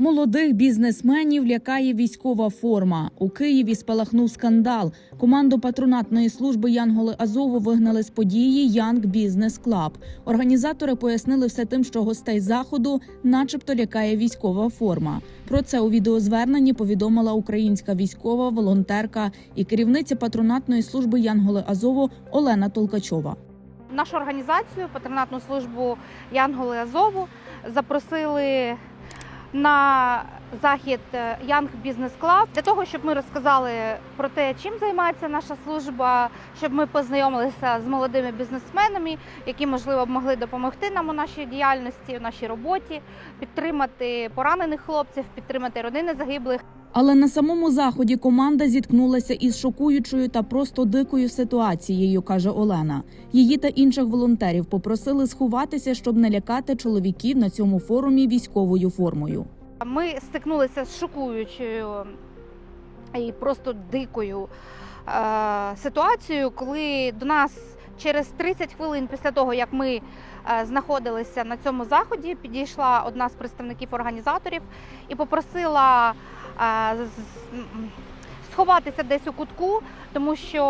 Молодих бізнесменів лякає військова форма. У Києві спалахнув скандал. Команду патронатної служби Янголи Азову вигнали з події Янг Бізнес Клаб. Організатори пояснили все тим, що гостей заходу, начебто, лякає військова форма. Про це у відеозверненні повідомила українська військова волонтерка і керівниця патронатної служби Янголи Азову Олена Толкачова. Нашу організацію, патронатну службу Янголи Азову, запросили на захід Young Business Club для того, щоб ми розказали про те, чим займається наша служба, щоб ми познайомилися з молодими бізнесменами, які можливо б могли допомогти нам у нашій діяльності, у нашій роботі, підтримати поранених хлопців, підтримати родини загиблих. Але на самому заході команда зіткнулася із шокуючою та просто дикою ситуацією, каже Олена. Її та інших волонтерів попросили сховатися, щоб не лякати чоловіків на цьому форумі військовою формою. Ми стикнулися з шокуючою і просто дикою е, ситуацією, коли до нас через 30 хвилин після того, як ми е, знаходилися на цьому заході, підійшла одна з представників організаторів і попросила е, сховатися десь у кутку, тому що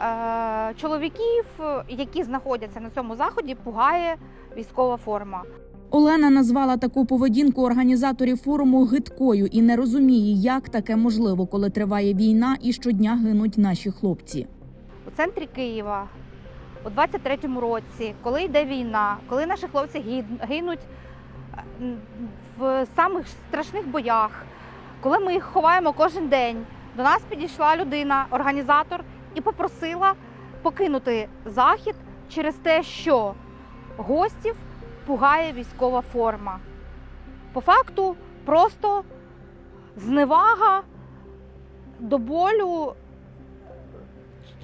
е, чоловіків, які знаходяться на цьому заході, пугає військова форма. Олена назвала таку поведінку організаторів форуму гидкою і не розуміє, як таке можливо, коли триває війна і щодня гинуть наші хлопці. У центрі Києва у 23-му році, коли йде війна, коли наші хлопці гинуть в самих страшних боях, коли ми їх ховаємо кожен день, до нас підійшла людина, організатор, і попросила покинути захід через те, що гостів пугає військова форма. По факту просто зневага до болю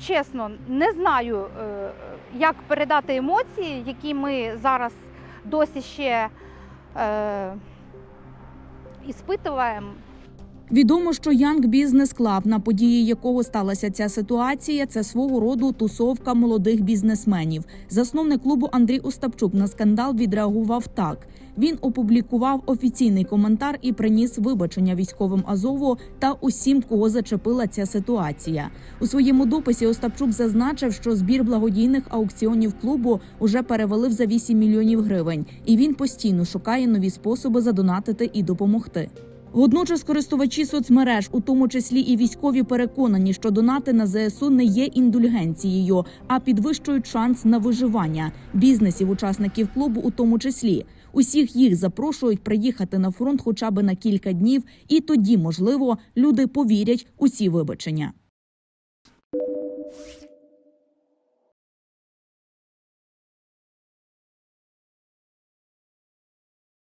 чесно, не знаю, е, як передати емоції, які ми зараз досі ще е, іспитуємо. Відомо, що Young Business Club, на події якого сталася ця ситуація, це свого роду тусовка молодих бізнесменів. Засновник клубу Андрій Остапчук на скандал відреагував так. Він опублікував офіційний коментар і приніс вибачення військовим Азову та усім, кого зачепила ця ситуація. У своєму дописі Остапчук зазначив, що збір благодійних аукціонів клубу уже перевалив за 8 мільйонів гривень, і він постійно шукає нові способи задонатити і допомогти. Водночас користувачі соцмереж, у тому числі і військові, переконані, що донати на ЗСУ не є індульгенцією, а підвищують шанс на виживання бізнесів, учасників клубу, у тому числі. Усіх їх запрошують приїхати на фронт хоча б на кілька днів, і тоді, можливо, люди повірять у ці вибачення.